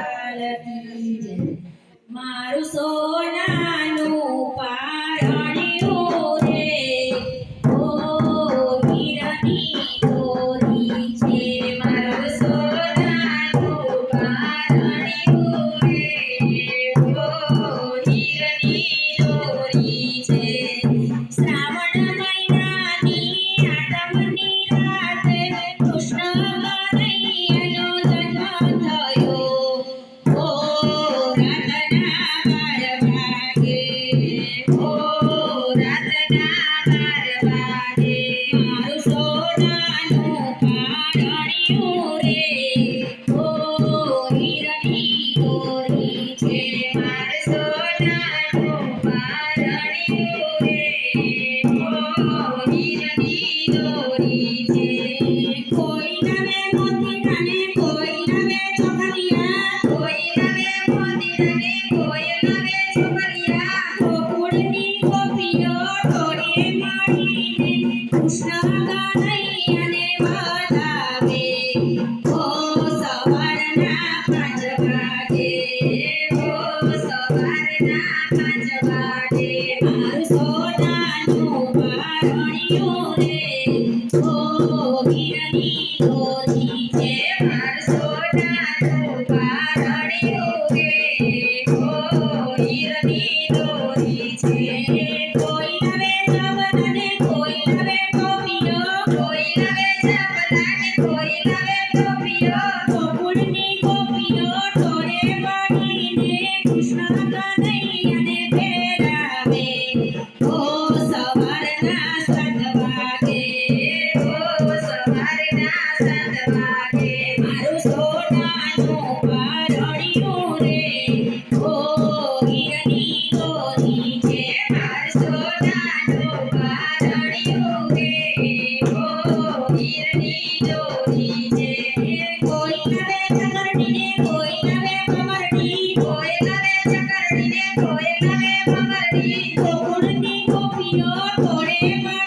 લાલ કી જય. મારું સોનાનું પારણ્યું ગોકુળની